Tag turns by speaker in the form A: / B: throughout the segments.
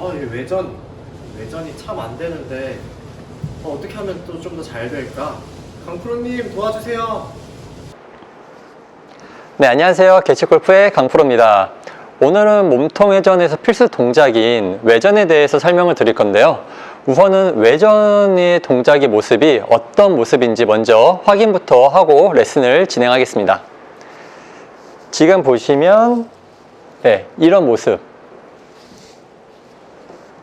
A: 아, 이 외전, 외전이 참 안 되는데 어, 어떻게 하면 또 좀 더 잘 될까? 강프로님 도와주세요.
B: 네, 안녕하세요. 개치골프의 강프로입니다. 오늘은 몸통 회전에서 필수 동작인 외전에 대해서 설명을 드릴 건데요. 우선은 외전의 동작의 모습이 어떤 모습인지 먼저 확인부터 하고 레슨을 진행하겠습니다. 지금 보시면 네, 이런 모습.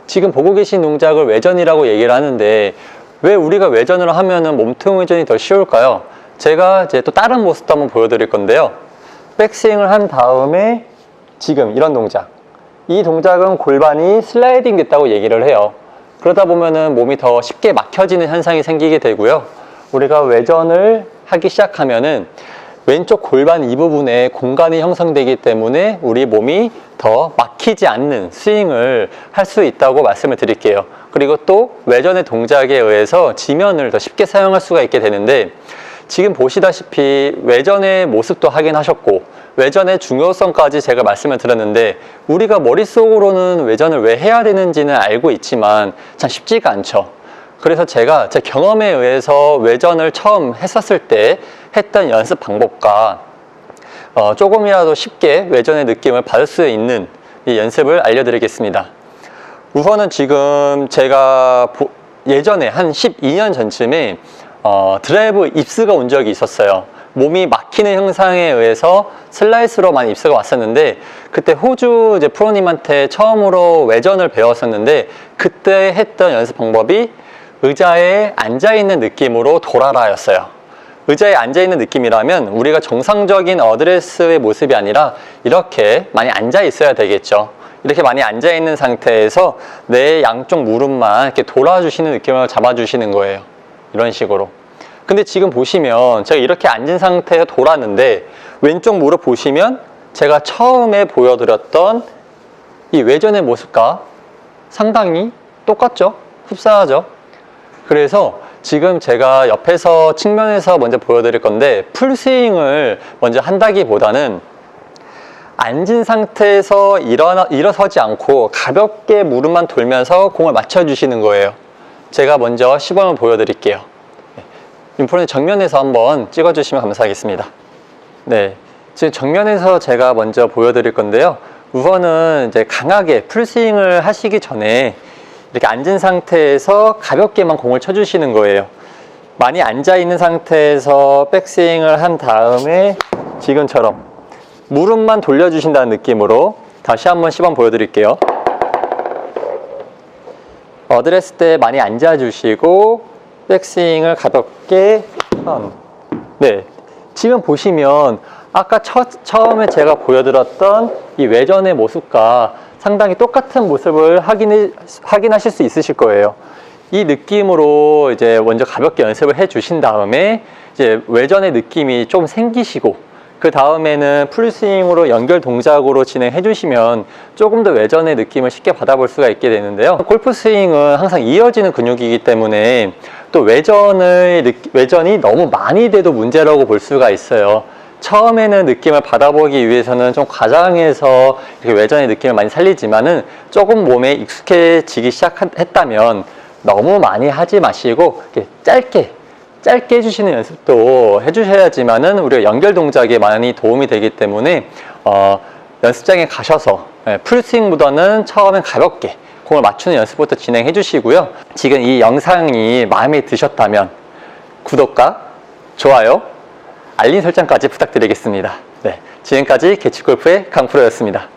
B: 지금 보고 계신 동작을 외전이라고 얘기를 하는데 왜 우리가 외전을 하면은 몸통 회전이 더 쉬울까요? 제가 이제 또 다른 모습도 한번 보여드릴 건데요. 백스윙을 한 다음에 지금 이런 동작. 이 동작은 골반이 슬라이딩 됐다고 얘기를 해요. 그러다 보면은 몸이 더 쉽게 막혀지는 현상이 생기게 되고요. 우리가 외전을 하기 시작하면은 왼쪽 골반 이 부분에 공간이 형성되기 때문에 우리 몸이 더 막히지 않는 스윙을 할 수 있다고 말씀을 드릴게요. 그리고 또 외전의 동작에 의해서 지면을 더 쉽게 사용할 수가 있게 되는데 지금 보시다시피 외전의 모습도 확인하셨고 외전의 중요성까지 제가 말씀을 드렸는데 우리가 머릿속으로는 외전을 왜 해야 되는지는 알고 있지만 참 쉽지가 않죠. 그래서 제가 제 경험에 의해서 외전을 처음 했었을 때 했던 연습 방법과 어, 조금이라도 쉽게 외전의 느낌을 받을 수 있는 이 연습을 알려드리겠습니다. 우선은 지금 제가 보- 예전에 한 12년 전쯤에 어, 드라이브 입스가 온 적이 있었어요. 몸이 막히는 현상에 의해서 슬라이스로 많이 입스가 왔었는데 그때 호주 이제 프로님한테 처음으로 외전을 배웠었는데 그때 했던 연습 방법이 의자에 앉아 있는 느낌으로 돌아라였어요. 의자에 앉아 있는 느낌이라면 우리가 정상적인 어드레스의 모습이 아니라 이렇게 많이 앉아 있어야 되겠죠. 이렇게 많이 앉아 있는 상태에서 내 양쪽 무릎만 이렇게 돌아주시는 느낌을 잡아주시는 거예요. 이런 식으로. 근데 지금 보시면 제가 이렇게 앉은 상태에서 돌았는데 왼쪽 무릎 보시면 제가 처음에 보여드렸던 이 외전의 모습과 상당히 똑같죠? 흡사하죠? 그래서 지금 제가 옆에서 측면에서 먼저 보여드릴 건데 풀스윙을 먼저 한다기보다는 앉은 상태에서 일어나, 일어서지 않고 가볍게 무릎만 돌면서 공을 맞춰주시는 거예요. 제가 먼저 시범을 보여드릴게요. 인프로님 정면에서 한번 찍어주시면 감사하겠습니다. 네. 지금 정면에서 제가 먼저 보여드릴 건데요. 우선은 이제 강하게 풀스윙을 하시기 전에 이렇게 앉은 상태에서 가볍게만 공을 쳐주시는 거예요. 많이 앉아 있는 상태에서 백스윙을 한 다음에 지금처럼 무릎만 돌려주신다는 느낌으로 다시 한번 시범 보여드릴게요. 어드레스 때 많이 앉아주시고 백스윙을 가볍게 턴. 네, 지금 보시면 아까 첫, 처음에 제가 보여드렸던 이 외전의 모습과 상당히 똑같은 모습을 확인, 확인하실 수 있으실 거예요. 이 느낌으로 이제 먼저 가볍게 연습을 해 주신 다음에 이제 외전의 느낌이 좀 생기시고 그 다음에는 풀스윙으로 연결 동작으로 진행해 주시면 조금 더 외전의 느낌을 쉽게 받아볼 수가 있게 되는데요. 골프 스윙은 항상 이어지는 근육이기 때문에 또 외전의 느- 외전이 너무 많이 돼도 문제라고 볼 수가 있어요. 처음에는 느낌을 받아보기 위해서는 좀 과장해서 이렇게 외전의 느낌을 많이 살리지만은 조금 몸에 익숙해지기 시작했다면 너무 많이 하지 마시고 이렇게 짧게 짧게 해주시는 연습도 해주셔야지만은 우리가 연결 동작에 많이 도움이 되기 때문에 어, 연습장에 가셔서 예, 풀스윙보다는 처음엔 가볍게 공을 맞추는 연습부터 진행해 주시고요. 지금 이 영상이 마음에 드셨다면 구독과 좋아요, 알림 설정까지 부탁드리겠습니다. 네, 지금까지 개치골프의 강프로였습니다.